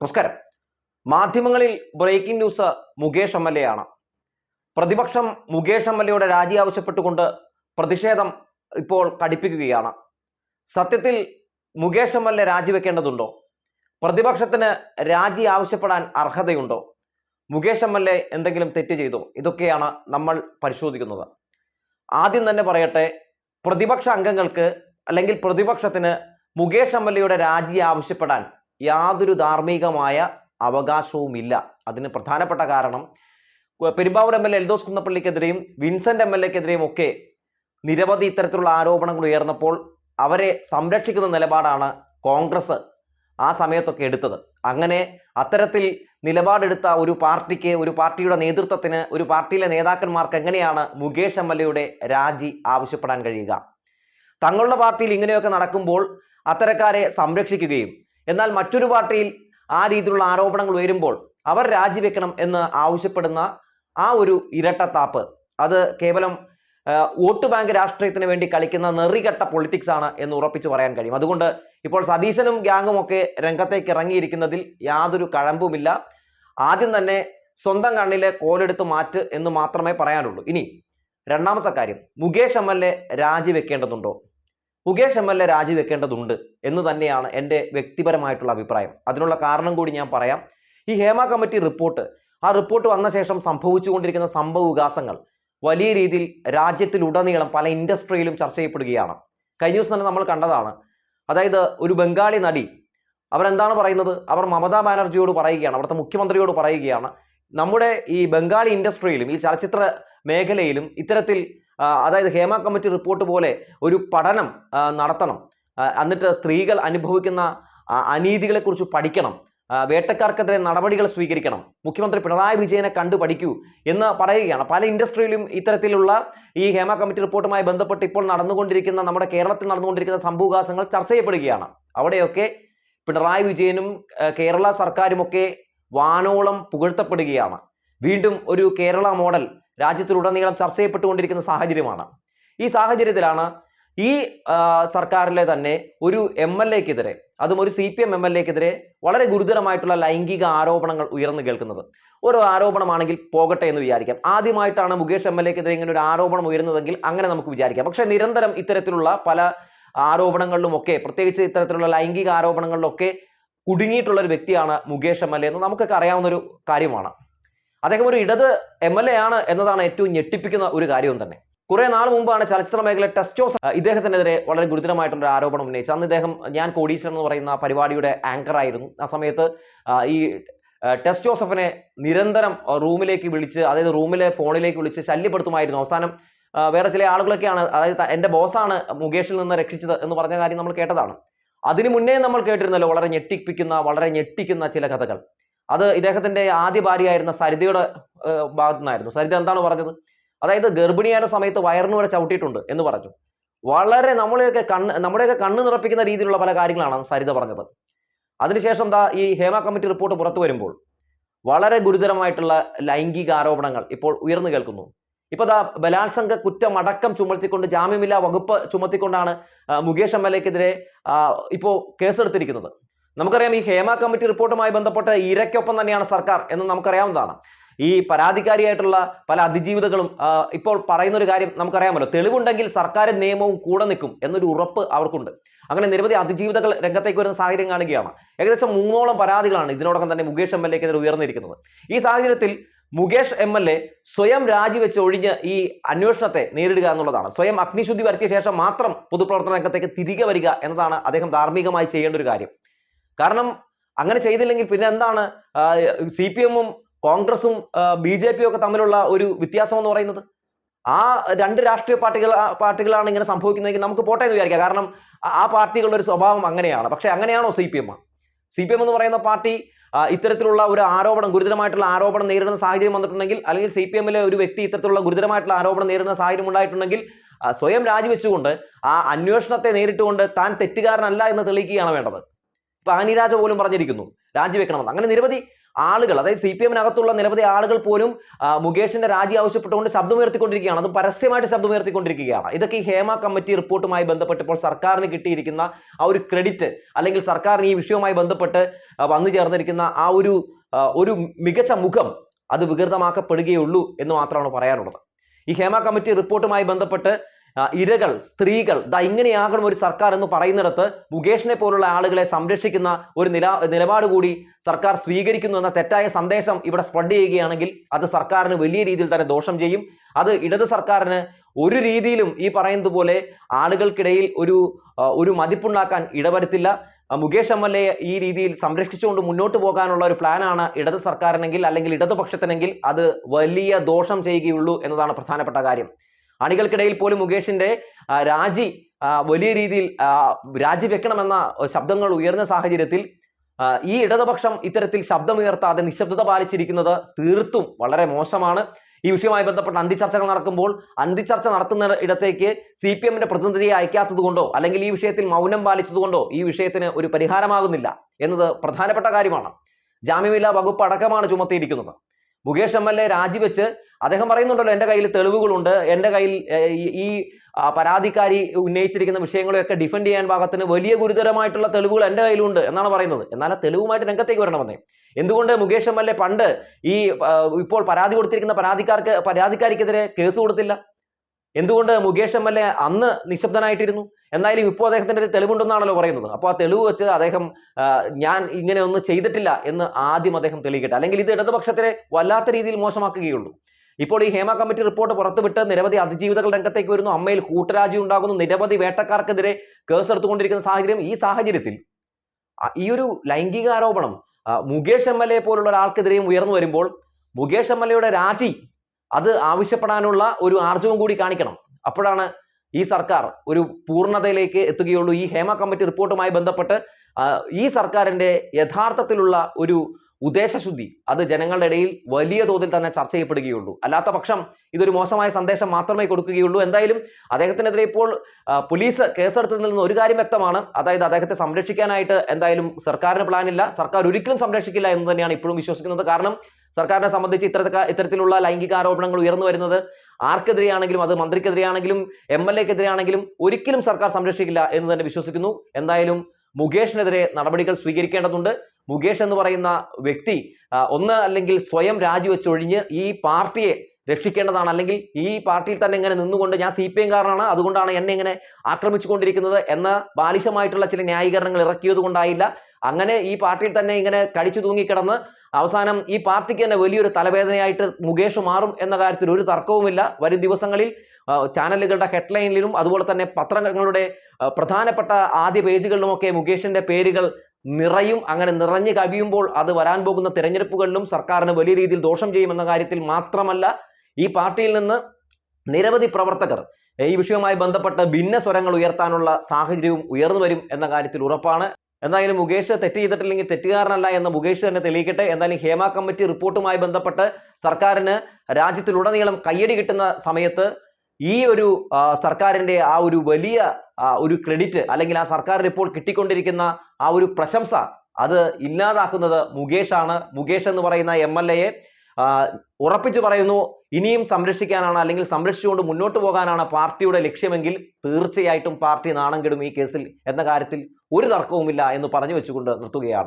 നമസ്കാരം. മാധ്യമങ്ങളിൽ breaking news Mukesh M L A ആണ്. പ്രതിപക്ഷം മുകേഷ് എം എൽ എയുടെ രാജി ആവശ്യപ്പെട്ടുകൊണ്ട് പ്രതിഷേധം ഇപ്പോൾ കടിപ്പിക്കുകയാണ്. സത്യത്തിൽ മുകേഷ് എം എൽ എ രാജിവെക്കേണ്ടതുണ്ടോ പ്രതിപക്ഷത്തിന് രാജി ആവശ്യപ്പെടാൻ അർഹതയുണ്ടോ? മുകേഷ് എം എൽ എ എന്തെങ്കിലും തെറ്റ് ചെയ്തോ? ഇതൊക്കെയാണ് നമ്മൾ പരിശോധിക്കുന്നത്. ആദ്യം തന്നെ പറയട്ടെ പ്രതിപക്ഷ അംഗങ്ങൾക്ക് അല്ലെങ്കിൽ പ്രതിപക്ഷത്തിന് മുകേഷ് എം എൽ എയുടെ രാജി ആവശ്യപ്പെടാൻ യാതൊരു ധാർമ്മികമായ അവകാശവുമില്ല. അതിന് പ്രധാനപ്പെട്ട കാരണം പെരുമ്പാവൂർ എം എൽ എൽദോസ് കുന്നപ്പള്ളിക്കെതിരെയും വിൻസെന്റ് എം എൽ എക്കെതിരെയും ഒക്കെ നിരവധി ഇത്തരത്തിലുള്ള ആരോപണങ്ങൾ ഉയർന്നപ്പോൾ അവരെ സംരക്ഷിക്കുന്ന നിലപാടാണ് കോൺഗ്രസ് ആ സമയത്തൊക്കെ എടുത്തത്. അങ്ങനെ അത്തരത്തിൽ നിലപാടെടുത്ത ഒരു പാർട്ടിക്ക് ഒരു പാർട്ടിയുടെ നേതൃത്വത്തിന് ഒരു പാർട്ടിയിലെ നേതാക്കന്മാർക്ക് എങ്ങനെയാണ് മുകേഷ് എം എൽ എയുടെ രാജി ആവശ്യപ്പെടാൻ കഴിയുക? തങ്ങളുടെ പാർട്ടിയിൽ ഇങ്ങനെയൊക്കെ നടക്കുമ്പോൾ അത്തരക്കാരെ സംരക്ഷിക്കുകയും എന്നാൽ മറ്റൊരു പാർട്ടിയിൽ ആ രീതിയിലുള്ള ആരോപണങ്ങൾ വരുമ്പോൾ അവർ രാജിവെക്കണം എന്ന് ആവശ്യപ്പെടുന്ന ആ ഒരു ഇരട്ടത്താപ്പ്. അത് കേവലം വോട്ട് ബാങ്ക് രാഷ്ട്രീയത്തിന് വേണ്ടി കളിക്കുന്ന നെറികെട്ട പൊളിറ്റിക്സ് ആണ് എന്ന് ഉറപ്പിച്ചു പറയാൻ കഴിയും. അതുകൊണ്ട് ഇപ്പോൾ സതീശനും ഗ്യാങ്ങും ഒക്കെ രംഗത്തേക്ക് ഇറങ്ങിയിരിക്കുന്നതിൽ യാതൊരു കഴമ്പുമില്ല. ആദ്യം തന്നെ സ്വന്തം കണ്ണിലെ കോലെടുത്ത് മാറ്റ് എന്ന് മാത്രമേ പറയാനുള്ളൂ. ഇനി രണ്ടാമത്തെ കാര്യം മുകേഷ് എം എൽ എ രാജിവെക്കേണ്ടതുണ്ടോ? മുകേഷ് എം എൽ എ രാജിവെക്കേണ്ടതുണ്ട് എന്ന് തന്നെയാണ് എന്റെ വ്യക്തിപരമായിട്ടുള്ള അഭിപ്രായം. അതിനുള്ള കാരണം കൂടി ഞാൻ പറയാം. ഈ ഹേമ കമ്മിറ്റി റിപ്പോർട്ട് ആ റിപ്പോർട്ട് വന്ന ശേഷം സംഭവിച്ചുകൊണ്ടിരിക്കുന്ന സംഭവ വികാസങ്ങൾ വലിയ രീതിയിൽ രാജ്യത്തിലുടനീളം പല ഇൻഡസ്ട്രിയിലും ചർച്ച ചെയ്യപ്പെടുകയാണ്. കഴിഞ്ഞ ദിവസം തന്നെ നമ്മൾ കണ്ടതാണ്. അതായത് ഒരു ബംഗാളി നടി അവരെന്താണ് പറയുന്നത്? അവർ മമതാ ബാനർജിയോട് പറയുകയാണ് അവിടുത്തെ മുഖ്യമന്ത്രിയോട് പറയുകയാണ് നമ്മുടെ ഈ ബംഗാളി ഇൻഡസ്ട്രിയിലും ഈ ചലച്ചിത്ര മേഖലയിലും ഇത്തരത്തിൽ അതായത് ഹേമ കമ്മിറ്റി റിപ്പോർട്ട് പോലെ ഒരു പഠനം നടത്തണം. എന്നിട്ട് സ്ത്രീകൾ അനുഭവിക്കുന്ന അനീതികളെക്കുറിച്ച് പഠിക്കണം. വേട്ടക്കാർക്കെതിരെ നടപടികൾ സ്വീകരിക്കണം. മുഖ്യമന്ത്രി പിണറായി വിജയനെ കണ്ടു പഠിക്കൂ എന്ന് പറയുകയാണ്. പല ഇൻഡസ്ട്രിയിലും ഇത്തരത്തിലുള്ള ഈ ഹേമ കമ്മിറ്റി റിപ്പോർട്ടുമായി ബന്ധപ്പെട്ട് ഇപ്പോൾ നടന്നുകൊണ്ടിരിക്കുന്ന നമ്മുടെ കേരളത്തിൽ നടന്നുകൊണ്ടിരിക്കുന്ന സംഭവകാസങ്ങൾ ചർച്ച ചെയ്യപ്പെടുകയാണ്. അവിടെയൊക്കെ പിണറായി വിജയനും കേരള സർക്കാരുമൊക്കെ വാനോളം പുകഴ്ത്തപ്പെടുകയാണ്. വീണ്ടും ഒരു കേരള മോഡൽ രാജ്യത്തിലുടനീളം ചർച്ച ചെയ്യപ്പെട്ടുകൊണ്ടിരിക്കുന്ന സാഹചര്യമാണ്. ഈ സാഹചര്യത്തിലാണ് ഈ സർക്കാരിലെ തന്നെ ഒരു എം എൽ എക്കെതിരെ അതും ഒരു C P M M L എക്കെതിരെ വളരെ ഗുരുതരമായിട്ടുള്ള ലൈംഗിക ആരോപണങ്ങൾ ഉയർന്നു കേൾക്കുന്നത്. ഓരോ ആരോപണമാണെങ്കിൽ പോകട്ടെ എന്ന് വിചാരിക്കാം. ആദ്യമായിട്ടാണ് മുകേഷ് എം എൽ എക്കെതിരെ ഇങ്ങനെ ഒരു ആരോപണം ഉയരുന്നതെങ്കിൽ അങ്ങനെ നമുക്ക് വിചാരിക്കാം. പക്ഷേ നിരന്തരം ഇത്തരത്തിലുള്ള പല ആരോപണങ്ങളിലും ഒക്കെ പ്രത്യേകിച്ച് ഇത്തരത്തിലുള്ള ലൈംഗിക ആരോപണങ്ങളിലൊക്കെ കുടുങ്ങിയിട്ടുള്ള ഒരു വ്യക്തിയാണ് മുകേഷ് എം എൽ എ എന്ന് നമുക്കൊക്കെ അറിയാവുന്ന ഒരു കാര്യമാണ്. അദ്ദേഹം ഒരു ഇടത് എം എൽ എ ആണ് എന്നതാണ് ഏറ്റവും ഞെട്ടിപ്പിക്കുന്ന ഒരു കാര്യവും തന്നെ. കുറെ നാൾ മുമ്പാണ് ചലച്ചിത്ര മേഖല ടെസ്റ്റോസ് ഇദ്ദേഹത്തിനെതിരെ വളരെ ഗുരുതരമായിട്ടുള്ള ആരോപണം ഉന്നയിച്ചത്. അന്ന് ഇദ്ദേഹം ഞാൻ കോടീശ്വരൻ എന്ന് പറയുന്ന പരിപാടിയുടെ ആങ്കർ ആയിരുന്നു. ആ സമയത്ത് ഈ ടെസ്റ്റ് ജോസഫിനെ നിരന്തരം റൂമിലേക്ക് വിളിച്ച് അതായത് റൂമിലെ ഫോണിലേക്ക് വിളിച്ച് ശല്യപ്പെടുത്തുമായിരുന്നു. അവസാനം വേറെ ചില ആളുകളൊക്കെയാണ് അതായത് എന്റെ ബോസാണ് മുകേഷിൽ നിന്ന് രക്ഷിച്ചത് എന്ന് പറഞ്ഞ കാര്യം നമ്മൾ കേട്ടതാണ്. അതിനു മുന്നേ നമ്മൾ കേട്ടിരുന്നല്ലോ വളരെ ഞെട്ടിപ്പിക്കുന്ന വളരെ ഞെട്ടിക്കുന്ന ചില കഥകൾ. അത് ഇദ്ദേഹത്തിന്റെ ആദ്യ ഭാര്യയായിരുന്ന സരിതയുടെ ഭാഗത്തു നിന്നായിരുന്നു സരിത എന്താണ് പറഞ്ഞത്? അതായത് ഗർഭിണിയായ സമയത്ത് വയറിന് വരെ ചവിട്ടിയിട്ടുണ്ട് എന്ന് പറഞ്ഞു. വളരെ നമ്മളെയൊക്കെ കണ്ണ് നമ്മുടെയൊക്കെ കണ്ണ് നിറപ്പിക്കുന്ന രീതിയിലുള്ള പല കാര്യങ്ങളാണ് സരിത പറഞ്ഞത്. അതിനുശേഷം ദാ ഈ ഹേമ കമ്മിറ്റി റിപ്പോർട്ട് പുറത്തു വരുമ്പോൾ വളരെ ഗുരുതരമായിട്ടുള്ള ലൈംഗിക ആരോപണങ്ങൾ ഇപ്പോൾ ഉയർന്നു കേൾക്കുന്നു. ഇപ്പൊ ദാ ബലാത്സംഗ കുറ്റം അടക്കം ചുമത്തിക്കൊണ്ട് ജാമ്യമില്ലാ വകുപ്പ് ചുമത്തിക്കൊണ്ടാണ് മുകേഷ് എം എൽ എക്കെതിരെ ഇപ്പോൾ കേസെടുത്തിരിക്കുന്നത്. നമുക്കറിയാം ഈ ഹേമ കമ്മിറ്റി റിപ്പോർട്ടുമായി ബന്ധപ്പെട്ട് ഇരയ്ക്കൊപ്പം തന്നെയാണ് സർക്കാർ എന്ന് നമുക്കറിയാവുന്നതാണ്. ഈ പരാതിക്കാരിയായിട്ടുള്ള പല അതിജീവിതകളും ഇപ്പോൾ പറയുന്ന ഒരു കാര്യം നമുക്കറിയാമല്ലോ. തെളിവുണ്ടെങ്കിൽ സർക്കാരും നിയമവും കൂടെ നിൽക്കും എന്നൊരു ഉറപ്പ് അവർക്കുണ്ട്. അങ്ങനെ നിരവധി അതിജീവിതകൾ രംഗത്തേക്ക് വരുന്ന സാഹചര്യം കാണുകയാണ്. ഏകദേശം മൂന്നോളം പരാതികളാണ് ഇതിനോടൊപ്പം തന്നെ മുകേഷ് എം എൽ എക്കെതിരെ ഉയർന്നിരിക്കുന്നത്. ഈ സാഹചര്യത്തിൽ മുകേഷ് എം എൽ എ സ്വയം രാജിവെച്ച് ഒഴിഞ്ഞ് ഈ അന്വേഷണത്തെ നേരിടുക എന്നുള്ളതാണ്. സ്വയം അഗ്നിശുദ്ധി വരുത്തിയ ശേഷം മാത്രം പൊതുപ്രവർത്തന രംഗത്തേക്ക് തിരികെ വരിക എന്നതാണ് അദ്ദേഹം ധാർമ്മികമായി ചെയ്യേണ്ട ഒരു കാര്യം. കാരണം അങ്ങനെ ചെയ്തില്ലെങ്കിൽ പിന്നെ എന്താണ് സി പി എമ്മും കോൺഗ്രസും ബി ജെ പിയും ഒക്കെ തമ്മിലുള്ള ഒരു വ്യത്യാസം എന്ന് പറയുന്നത്? ആ രണ്ട് രാഷ്ട്രീയ പാർട്ടികൾ പാർട്ടികളാണ് ഇങ്ങനെ സംഭവിക്കുന്നതെങ്കിൽ നമുക്ക് പോട്ടെ എന്ന് വിചാരിക്കാം. കാരണം ആ- പാർട്ടികളുടെ ഒരു സ്വഭാവം അങ്ങനെയാണ്. പക്ഷെ അങ്ങനെയാണോ C P M? C P M എന്ന് പറയുന്ന പാർട്ടി ഇത്തരത്തിലുള്ള ഒരു ആരോപണം ഗുരുതരമായിട്ടുള്ള ആരോപണം നേരിടുന്ന സാഹചര്യം വന്നിട്ടുണ്ടെങ്കിൽ അല്ലെങ്കിൽ സി പി എമ്മിലെ ഒരു വ്യക്തി ഇത്തരത്തിലുള്ള ഗുരുതരമായിട്ടുള്ള ആരോപണം നേരിടുന്ന സാഹചര്യം ഉണ്ടായിട്ടുണ്ടെങ്കിൽ സ്വയം രാജിവെച്ചുകൊണ്ട് ആ അന്വേഷണത്തെ നേരിട്ടുകൊണ്ട് താൻ തെറ്റുകാരനല്ല എന്ന് തെളിയിക്കുകയാണ് വേണ്ടത്. ഇപ്പൊ ആനിരാജ പോലും പറഞ്ഞിരിക്കുന്നു. രാജിവെക്കണമെന്ന്. അങ്ങനെ നിരവധി ആളുകൾ അതായത് സി പി എമ്മിനകത്തുള്ള നിരവധി ആളുകൾ പോലും മുകേഷിന്റെ രാജി ആവശ്യപ്പെട്ടുകൊണ്ട് ശബ്ദമുയർത്തിക്കൊണ്ടിരിക്കുകയാണ്. അത് പരസ്യമായിട്ട് ശബ്ദമുയർത്തിക്കൊണ്ടിരിക്കുകയാണ്. ഇതൊക്കെ ഈ ഹേമ കമ്മിറ്റി റിപ്പോർട്ടുമായി ബന്ധപ്പെട്ടപ്പോൾ സർക്കാരിന് കിട്ടിയിരിക്കുന്ന ആ ഒരു ക്രെഡിറ്റ് അല്ലെങ്കിൽ സർക്കാരിന് ഈ വിഷയവുമായി ബന്ധപ്പെട്ട് വന്നു ചേർന്നിരിക്കുന്ന ആ ഒരു ഒരു മികച്ച മുഖം അത് വികൃതമാക്കപ്പെടുകയുള്ളൂ എന്ന് മാത്രമാണ് പറയാനുള്ളത്. ഈ ഹേമ കമ്മിറ്റി റിപ്പോർട്ടുമായി ബന്ധപ്പെട്ട് ഇരകൾ സ്ത്രീകൾ ദാ ഇങ്ങനെയാകണം ഒരു സർക്കാർ എന്ന് പറയുന്നിടത്ത് മുകേഷിനെ പോലുള്ള ആളുകളെ സംരക്ഷിക്കുന്ന ഒരു നില നിലപാട് കൂടി സർക്കാർ സ്വീകരിക്കുന്നു എന്ന തെറ്റായ സന്ദേശം ഇവിടെ സ്പ്രെഡ് ചെയ്യുകയാണെങ്കിൽ അത് സർക്കാരിന് വലിയ രീതിയിൽ തന്നെ ദോഷം ചെയ്യും. അത് ഇടത് സർക്കാരിന് ഒരു രീതിയിലും ഈ പറയുന്നത് പോലെ ആളുകൾക്കിടയിൽ ഒരു ഒരു മതിപ്പുണ്ടാക്കാൻ ഇടവരുത്തില്ല. മുകേഷ് എം എൽ എ ഈ രീതിയിൽ സംരക്ഷിച്ചുകൊണ്ട് മുന്നോട്ട് പോകാനുള്ള ഒരു പ്ലാനാണ് ഇടത് സർക്കാരിനെങ്കിൽ അല്ലെങ്കിൽ ഇടതുപക്ഷത്തിനെങ്കിൽ അത് വലിയ ദോഷം ചെയ്യുകയുള്ളൂ എന്നതാണ് പ്രധാനപ്പെട്ട കാര്യം. അണികൾക്കിടയിൽ പോലും മുകേഷിന്റെ രാജി വലിയ രീതിയിൽ രാജി വെക്കണമെന്ന ശബ്ദങ്ങൾ ഉയർന്ന സാഹചര്യത്തിൽ ഈ ഇടതുപക്ഷം ഇത്തരത്തിൽ ശബ്ദമുയർത്താതെ നിശബ്ദത പാലിച്ചിരിക്കുന്നത് തീർത്തും വളരെ മോശമാണ്. ഈ വിഷയവുമായി ബന്ധപ്പെട്ട അന്തിചർച്ചകൾ നടക്കുമ്പോൾ അന്തിചർച്ച നടത്തുന്ന ഇടത്തേക്ക് സി പി എമ്മിന്റെ പ്രതിനിധിയെ അയക്കാത്തത് കൊണ്ടോ അല്ലെങ്കിൽ ഈ വിഷയത്തിൽ മൗനം പാലിച്ചതുകൊണ്ടോ ഈ വിഷയത്തിന് ഒരു പരിഹാരമാകുന്നില്ല എന്നത് പ്രധാനപ്പെട്ട കാര്യമാണ്. ജാമ്യമില്ലാ വകുപ്പ് അടക്കമാണ് ചുമത്തിയിരിക്കുന്നത്. മുകേഷ് എം എൽ എ രാജിവെച്ച് അദ്ദേഹം പറയുന്നുണ്ടല്ലോ എന്റെ കയ്യിൽ തെളിവുകളുണ്ട്. എന്റെ കയ്യിൽ ഈ- പരാതിക്കാരി ഉന്നയിച്ചിരിക്കുന്ന വിഷയങ്ങളെയൊക്കെ ഡിഫെൻഡ് ചെയ്യാൻ ഭാഗത്തിന് വലിയ ഗുരുതരമായിട്ടുള്ള തെളിവുകൾ എന്റെ കയ്യിലുണ്ട് എന്നാണ് പറയുന്നത്. എന്നാൽ ആ തെളിവുമായിട്ട് രംഗത്തേക്ക് വരണമെന്നേ എന്തുകൊണ്ട് മുകേഷ് എം എൽ എ പണ്ട് ഈ ഇപ്പോൾ പരാതി കൊടുത്തിരിക്കുന്ന പരാതിക്കാർക്ക് പരാതിക്കാരിക്കെതിരെ കേസ് കൊടുത്തില്ല? എന്തുകൊണ്ട് മുകേഷ് എം എൽ എ അന്ന് നിശബ്ദനായിട്ടിരുന്നു? എന്നാലും ഇപ്പോൾ അദ്ദേഹത്തിന്റെ ഒരു തെളിവുണ്ടെന്നാണല്ലോ പറയുന്നത്. അപ്പോൾ ആ തെളിവ് വെച്ച് അദ്ദേഹം ഞാൻ ഇങ്ങനെ ഒന്നും ചെയ്തിട്ടില്ല എന്ന് ആദ്യം അദ്ദേഹം തെളിയിക്കട്ടെ. അല്ലെങ്കിൽ ഇത് ഇടതുപക്ഷത്തിനെ വല്ലാത്ത രീതിയിൽ മോശമാക്കുകയുള്ളൂ. ഇപ്പോൾ ഈ ഹേമ കമ്മിറ്റി റിപ്പോർട്ട് പുറത്തുവിട്ട് നിരവധി അതിജീവിതകൾ രംഗത്തേക്ക് വരുന്നു. അമ്മയിൽ കൂട്ടരാജി ഉണ്ടാകുന്നു. നിരവധി വേട്ടക്കാർക്കെതിരെ കേസ് എടുത്തുകൊണ്ടിരിക്കുന്ന സാഹചര്യം ഈ സാഹചര്യത്തിൽ ഈ ഒരു ലൈംഗിക ആരോപണം മുകേഷ് എം എൽ എ പോലുള്ള ഒരാൾക്കെതിരെയും ഉയർന്നു വരുമ്പോൾ മുകേഷ് എം എൽ എയുടെ രാജി അത് ആവശ്യപ്പെടാനുള്ള ഒരു ആർജവും കൂടി കാണിക്കണം. അപ്പോഴാണ് ഈ സർക്കാർ ഒരു പൂർണതയിലേക്ക് എത്തുകയുള്ളൂ. ഈ ഹേമ കമ്മിറ്റി റിപ്പോർട്ടുമായി ബന്ധപ്പെട്ട് ഈ സർക്കാരിന്റെ യഥാർത്ഥത്തിലുള്ള ഒരു ഉദ്ദേശശുദ്ധി. അത് ജനങ്ങളുടെ ഇടയിൽ വലിയ തോതിൽ തന്നെ ചർച്ച ചെയ്യപ്പെടുകയുള്ളൂ. അല്ലാത്ത പക്ഷം ഇതൊരു മോശമായ സന്ദേശം മാത്രമേ കൊടുക്കുകയുള്ളൂ. എന്തായാലും അദ്ദേഹത്തിനെതിരെ ഇപ്പോൾ പോലീസ് കേസെടുത്തതിൽ നിന്ന് ഒരു കാര്യം വ്യക്തമാണ്. അതായത് അദ്ദേഹത്തെ സംരക്ഷിക്കാനായിട്ട് എന്തായാലും സർക്കാരിന് പ്ലാനില്ല സർക്കാർ ഒരിക്കലും സംരക്ഷിക്കില്ല എന്ന് തന്നെയാണ് ഇപ്പോഴും വിശ്വസിക്കുന്നത്. കാരണം സർക്കാരിനെ സംബന്ധിച്ച് ഇത്ര ഇത്തരത്തിലുള്ള ലൈംഗിക ആരോപണങ്ങൾ ഉയർന്നു വരുന്നത് ആർക്കെതിരെയാണെങ്കിലും അത് മന്ത്രിക്കെതിരെയാണെങ്കിലും എം എൽ എക്കെതിരെയാണെങ്കിലും ഒരിക്കലും സർക്കാർ സംരക്ഷിക്കില്ല എന്ന് തന്നെ വിശ്വസിക്കുന്നു. എന്തായാലും മുകേഷിനെതിരെ നടപടികൾ സ്വീകരിക്കേണ്ടതുണ്ട്. മുകേഷ് എന്ന് പറയുന്ന വ്യക്തി ഒന്ന് അല്ലെങ്കിൽ സ്വയം രാജിവെച്ചൊഴിഞ്ഞ് ഈ പാർട്ടിയെ രക്ഷിക്കേണ്ടതാണ്. അല്ലെങ്കിൽ ഈ പാർട്ടിയിൽ തന്നെ ഇങ്ങനെ നിന്നുകൊണ്ട് ഞാൻ സി പി എംകാരനാണ് അതുകൊണ്ടാണ് എന്നെ ഇങ്ങനെ ആക്രമിച്ചുകൊണ്ടിരിക്കുന്നത് എന്ന ബാലിശമായിട്ടുള്ള ചില ന്യായീകരണങ്ങൾ ഇറക്കിയത് കൊണ്ടായില്ല. അങ്ങനെ ഈ പാർട്ടിയിൽ തന്നെ ഇങ്ങനെ കടിച്ചു തൂങ്ങിക്കിടന്ന് അവസാനം ഈ പാർട്ടിക്ക് തന്നെ വലിയൊരു തലവേദനയായിട്ട് മുകേഷ് മാറും എന്ന കാര്യത്തിൽ ഒരു തർക്കവുമില്ല. വരും ദിവസങ്ങളിൽ ചാനലുകളുടെ ഹെഡ്ലൈനിലും അതുപോലെ തന്നെ പത്രങ്ങളുടെ പ്രധാനപ്പെട്ട ആദ്യ പേജുകളിലുമൊക്കെ മുകേഷിന്റെ പേരുകൾ നിറയും അങ്ങനെ നിറഞ്ഞു കവിയുമ്പോൾ അത് വരാൻ പോകുന്ന തിരഞ്ഞെടുപ്പുകളിലും സർക്കാരിന് വലിയ രീതിയിൽ ദോഷം ചെയ്യുമെന്ന കാര്യത്തിൽ മാത്രമല്ല ഈ പാർട്ടിയിൽ നിന്ന് നിരവധി പ്രവർത്തകർ ഈ വിഷയവുമായി ബന്ധപ്പെട്ട് ഭിന്ന സ്വരങ്ങൾ ഉയർത്താനുള്ള സാഹചര്യവും ഉയർന്നു വരും എന്ന കാര്യത്തിൽ ഉറപ്പാണ്. എന്തായാലും മുകേഷ് തെറ്റ് ചെയ്തിട്ടില്ലെങ്കിൽ തെറ്റുകാരനല്ല എന്ന് മുകേഷ് തന്നെ തെളിയിക്കട്ടെ. എന്തായാലും ഹേമ കമ്മിറ്റി റിപ്പോർട്ടുമായി ബന്ധപ്പെട്ട് സർക്കാരിന് രാജ്യത്തിലുടനീളം കയ്യടി കിട്ടുന്ന സമയത്ത് ഈ ഒരു സർക്കാരിന്റെ ആ ഒരു വലിയ ഒരു ക്രെഡിറ്റ് അല്ലെങ്കിൽ ആ സർക്കാരിന് ഇപ്പോൾ കിട്ടിക്കൊണ്ടിരിക്കുന്ന ആ ഒരു പ്രശംസ അത് ഇല്ലാതാക്കുന്നത് മുകേഷാണ് മുകേഷ് എന്ന് പറയുന്ന എം എൽ എയെ ഉറപ്പിച്ചു പറയുന്നു ഇനിയും സംരക്ഷിക്കാനാണ് അല്ലെങ്കിൽ സംരക്ഷിച്ചുകൊണ്ട് മുന്നോട്ട് പോകാനാണ് പാർട്ടിയുടെ ലക്ഷ്യമെങ്കിൽ തീർച്ചയായിട്ടും പാർട്ടി നാണം കെടും ഈ കേസിൽ എന്ന കാര്യത്തിൽ ഒരു തർക്കവുമില്ല എന്ന് പറഞ്ഞു വെച്ചുകൊണ്ട് നിർത്തുകയാണ്.